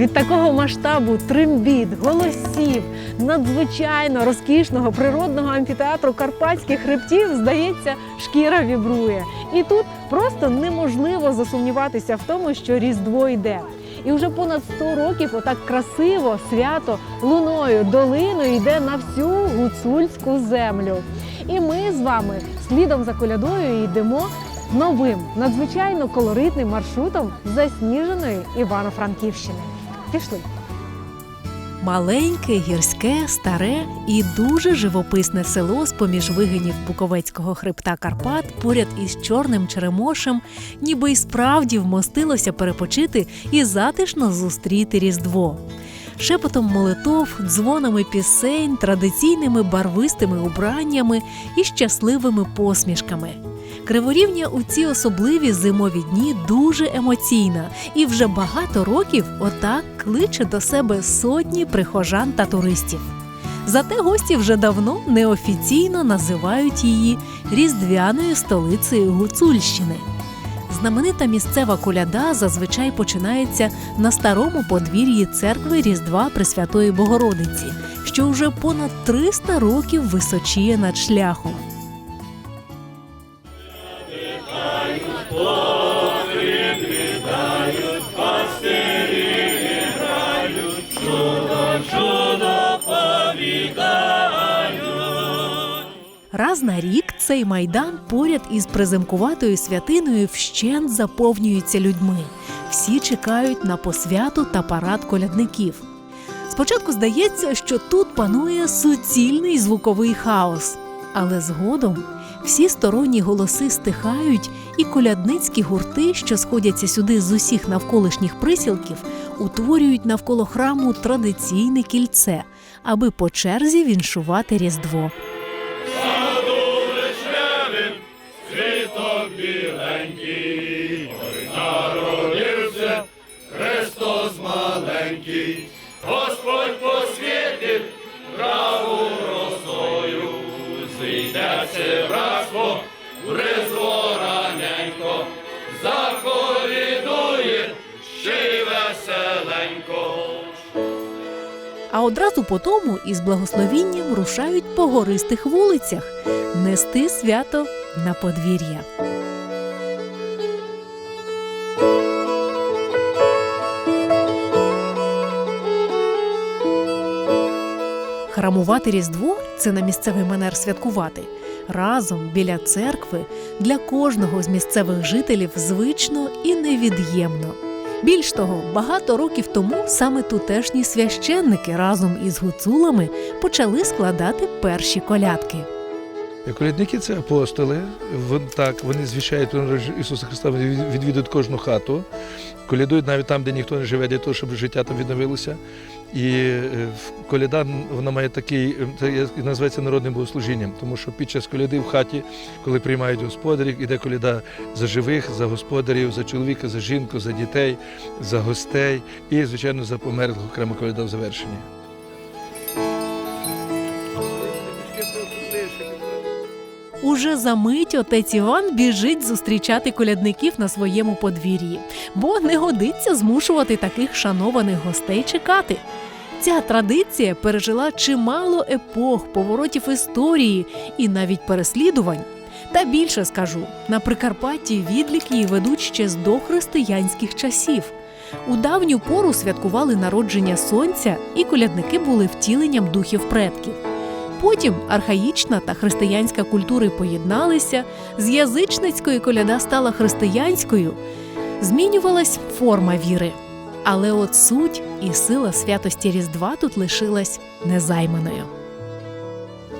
Від такого масштабу трембіт, голосів, надзвичайно розкішного природного амфітеатру карпатських хребтів, здається, шкіра вібрує. І тут просто неможливо засумніватися в тому, що Різдво йде. І вже понад 100 років отак красиво, свято, луною, долиною йде на всю гуцульську землю. І ми з вами слідом за колядою йдемо новим, надзвичайно колоритним маршрутом засніженої Івано-Франківщини. Пішли. Маленьке, гірське, старе і дуже живописне село з поміж вигинів Буковецького хребта Карпат поряд із чорним черемошем, ніби й справді вмостилося перепочити і затишно зустріти Різдво. Шепотом молитов, дзвонами пісень, традиційними барвистими убраннями і щасливими посмішками. Криворівня у ці особливі зимові дні дуже емоційна і вже багато років отак кличе до себе сотні прихожан та туристів. Зате гості вже давно неофіційно називають її різдвяною столицею Гуцульщини. Знаменита місцева коляда зазвичай починається на старому подвір'ї церкви Різдва Пресвятої Богородиці, що вже понад 300 років височіє над шляхом. Раз на рік цей майдан поряд із приземкуватою святиною вщент заповнюється людьми. Всі чекають на посвяту та парад колядників. Спочатку здається, що тут панує суцільний звуковий хаос, але згодом всі сторонні голоси стихають, і колядницькі гурти, що сходяться сюди з усіх навколишніх присілків, утворюють навколо храму традиційне кільце, аби по черзі віншувати Різдво. Господь посвітив праву росою, зійдеться братство, Різдво раненько, заколідує, ще й веселенько. А одразу по тому із благословінням рушають по гористих вулицях нести свято на подвір'я. Храмувати Різдво це на місцевий манер святкувати. Разом біля церкви для кожного з місцевих жителів звично і невід'ємно. Більш того, багато років тому саме тутешні священники разом із гуцулами почали складати перші колядки. Колядники це апостоли. Вон так вони звіщають Ісуса Христа, вони відвідують кожну хату, колядують навіть там, де ніхто не живе, для того, щоб життя там відновилося. І е, коляда вона має такий, е, це називається народним богослужінням, тому що під час коляди в хаті, коли приймають господарів, іде коляда за живих, за господарів, за чоловіка, за жінку, за дітей, за гостей і, звичайно, за померлих окрема коляда в завершенні. Уже за мить отець Іван біжить зустрічати колядників на своєму подвір'ї, бо не годиться змушувати таких шанованих гостей чекати. Ця традиція пережила чимало епох, поворотів історії і навіть переслідувань. Та більше скажу, на Прикарпатті відлік її ведуть ще з дохристиянських часів. У давню пору святкували народження сонця, і колядники були втіленням духів предків. Потім архаїчна та християнська культури поєдналися, з язичницької коляда стала християнською, змінювалась форма віри. Але от суть і сила святості Різдва тут лишилась незайманою.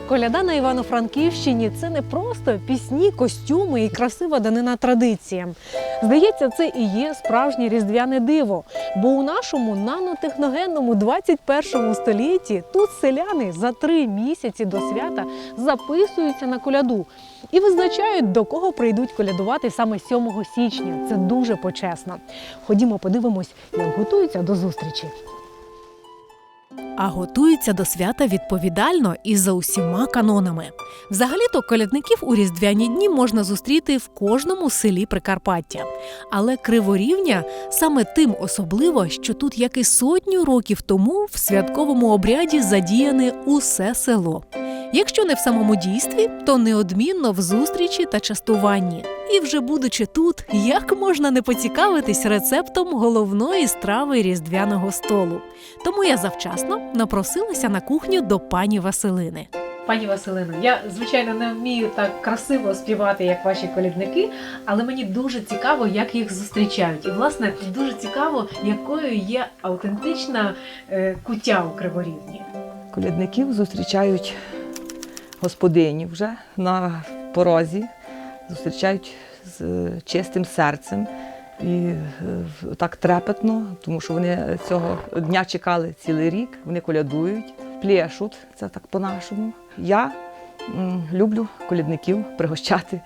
Коляда на Івано-Франківщині це не просто пісні, костюми і красива данина традиціям. Здається, це і є справжнє різдвяне диво. Бо у нашому нанотехногенному 21 столітті тут селяни за три місяці до свята записуються на коляду і визначають, до кого прийдуть колядувати саме 7 січня. Це дуже почесно. Ходімо, подивимось, як готуються до зустрічі. а готуються до свята відповідально і за усіма канонами. Взагалі-то колядників у різдвяні дні можна зустріти в кожному селі Прикарпаття. Але криворівня саме тим особливо, що тут, як і сотню років тому, в святковому обряді задіяне усе село. Якщо не в самому дійстві, то неодмінно в зустрічі та частуванні. І вже будучи тут, як можна не поцікавитись рецептом головної страви різдвяного столу. Тому я завчасно напросилася на кухню до пані Василини. Пані Василино, я звичайно не вмію так красиво співати, як ваші колідники, але мені дуже цікаво, як їх зустрічають. І власне дуже цікаво, якою є автентична е, куття у Криворівні. Колядників зустрічають господині вже на порозі, зустрічають з чистим серцем і е, так трепетно, тому що вони цього дня чекали цілий рік, вони колядують, плєшуть, це так по-нашому. Я люблю колядників пригощати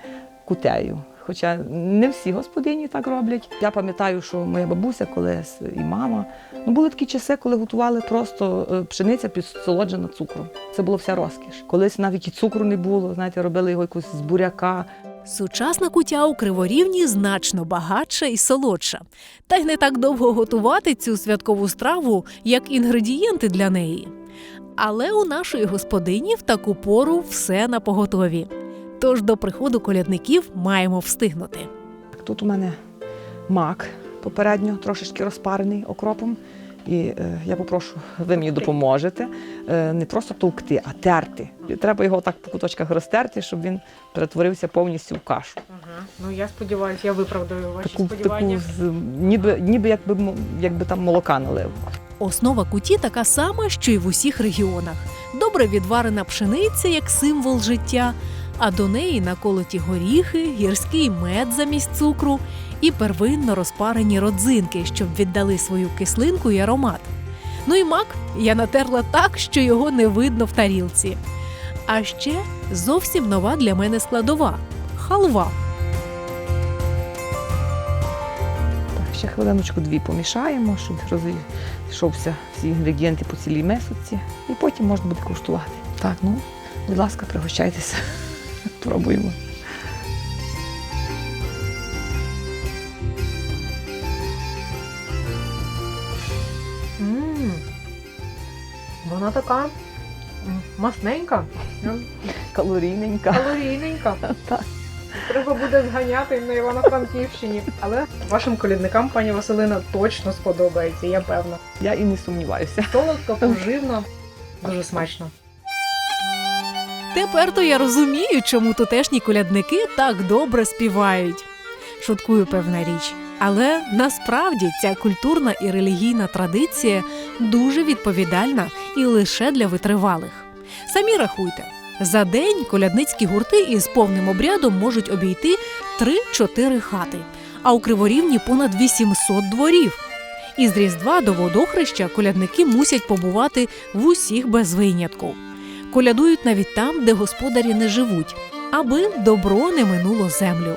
кутею. Хоча не всі господині так роблять. Я пам'ятаю, що моя бабуся колись і мама Ну, були такі часи, коли готували просто е, пшениця підсолоджена цукром. Це було вся розкіш. Колись навіть і цукру не було, знаєте, робили його якось з буряка. Сучасна кутя у криворівні значно багатша і солодша. Та й не так довго готувати цю святкову страву, як інгредієнти для неї. Але у нашої господині в таку пору все на поготові. Тож до приходу колядників маємо встигнути. Тут у мене мак попередньо трошечки розпарений окропом. І е, я попрошу, ви мені допоможете е, не просто товкти, а терти. І треба його так по куточках розтерти, щоб він перетворився повністю в кашу. Ага. Ну я сподіваюся, я виправдаю ваші Таку, таку з, ніби, ніби якби, мо- якби там молока налив. Основа куті така сама, що й в усіх регіонах. Добре відварена пшениця як символ життя, а до неї наколоті горіхи, гірський мед замість цукру і первинно розпарені родзинки, щоб віддали свою кислинку і аромат. Ну і мак я натерла так, що його не видно в тарілці. А ще зовсім нова для мене складова халва. Так, ще хвилиночку дві помішаємо, щоб розійшовся всі інгредієнти по цілій месоці. І потім можна буде куштувати. Так, ну, будь ласка, пригощайтеся. Пробуємо. м Вона така масненька, Калорійненька. калорійненька. Так. Треба буде зганяти на Івано-Франківщині. Але вашим колідникам, пані Василина, точно сподобається, я певна. Я і не сумніваюся. Солодко, поживно, дуже смачно. Тепер то я розумію, чому тутешні колядники так добре співають. Шуткую, певна річ. Але насправді ця культурна і релігійна традиція дуже відповідальна і лише для витривалих. Самі рахуйте, за день колядницькі гурти із повним обрядом можуть обійти 3-4 хати, а у Криворівні понад 800 дворів. Із Різдва до водохреща колядники мусять побувати в усіх без винятку колядують навіть там, де господарі не живуть, аби добро не минуло землю.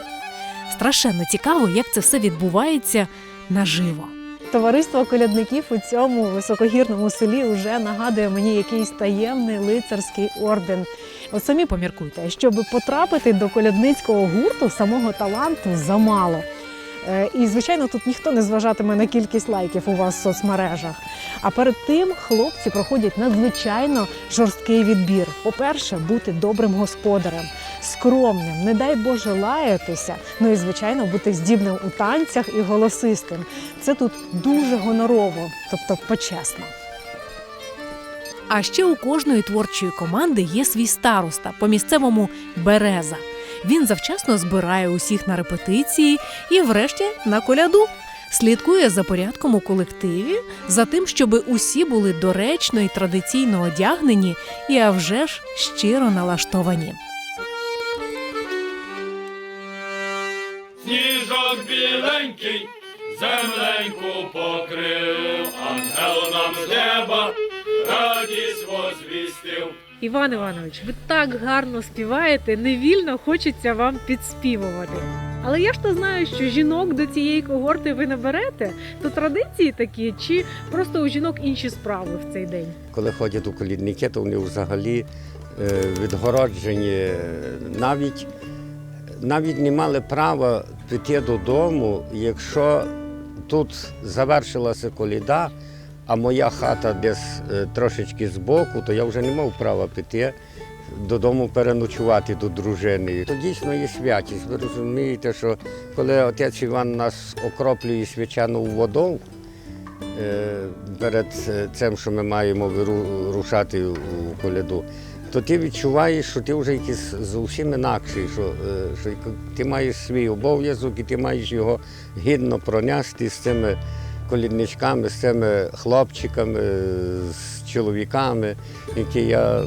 Страшенно цікаво, як це все відбувається наживо. Товариство колядників у цьому високогірному селі вже нагадує мені якийсь таємний лицарський орден. От самі поміркуйте, щоб потрапити до колядницького гурту, самого таланту замало. Е, І, звичайно, тут ніхто не зважатиме на кількість лайків у вас в соцмережах. А перед тим хлопці проходять надзвичайно жорсткий відбір. По-перше, бути добрим господарем, скромним, не дай Боже лаятися. Ну і звичайно, бути здібним у танцях і голосистим. Це тут дуже гонорово, тобто почесно. А ще у кожної творчої команди є свій староста по місцевому береза. Він завчасно збирає усіх на репетиції і, врешті, на коляду. Слідкує за порядком у колективі, за тим, щоб усі були доречно і традиційно одягнені, і а вже ж щиро налаштовані. Сніжок біленький, земленьку покрив, ангел нам з неба радість возвістив. Іван Іванович, ви так гарно співаєте, невільно хочеться вам підспівувати. Але я ж то знаю, що жінок до цієї когорти ви не берете. То традиції такі, чи просто у жінок інші справи в цей день? Коли ходять у колідники, то вони взагалі е, відгороджені, навіть, навіть не мали права піти додому, якщо тут завершилася коліда, а моя хата десь е, трошечки збоку, то я вже не мав права піти. Додому переночувати до дружини. То дійсно є святість. Ви розумієте, що коли отець Іван нас окроплює свячену водою, е, перед е, цим, що ми маємо рушати у коляду, то ти відчуваєш, що ти вже якийсь зовсім інакший, що, е, що ти маєш свій обов'язок і ти маєш його гідно пронести з цими колідничками, з цими хлопчиками, з чоловіками, які я,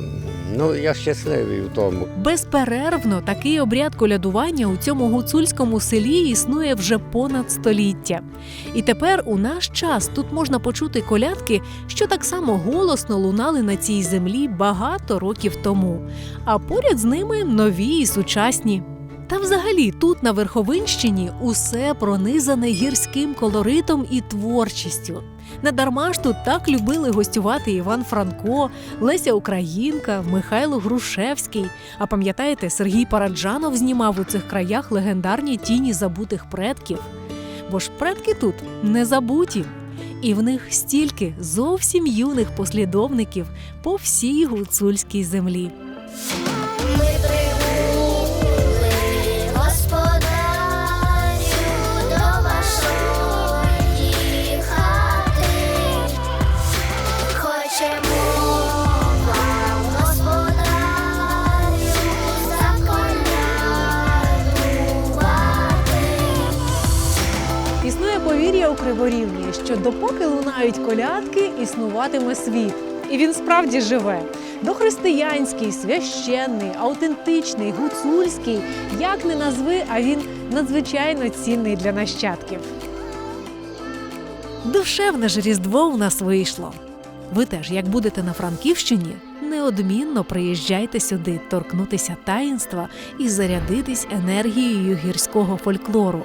ну, я щасливий в тому. Безперервно такий обряд колядування у цьому гуцульському селі існує вже понад століття. І тепер у наш час тут можна почути колядки, що так само голосно лунали на цій землі багато років тому, а поряд з ними нові і сучасні. Та взагалі тут на Верховинщині усе пронизане гірським колоритом і творчістю. Недарма ж тут так любили гостювати Іван Франко, Леся Українка, Михайло Грушевський. А пам'ятаєте, Сергій Параджанов знімав у цих краях легендарні тіні забутих предків. Бо ж предки тут не забуті. І в них стільки зовсім юних послідовників по всій гуцульській землі. Що допоки лунають колядки, існуватиме світ. І він справді живе. Дохристиянський, священний, аутентичний, гуцульський, як не назви, а він надзвичайно цінний для нащадків. Душевне ж різдво у нас вийшло. Ви теж, як будете на Франківщині, неодмінно приїжджайте сюди торкнутися таїнства і зарядитись енергією гірського фольклору.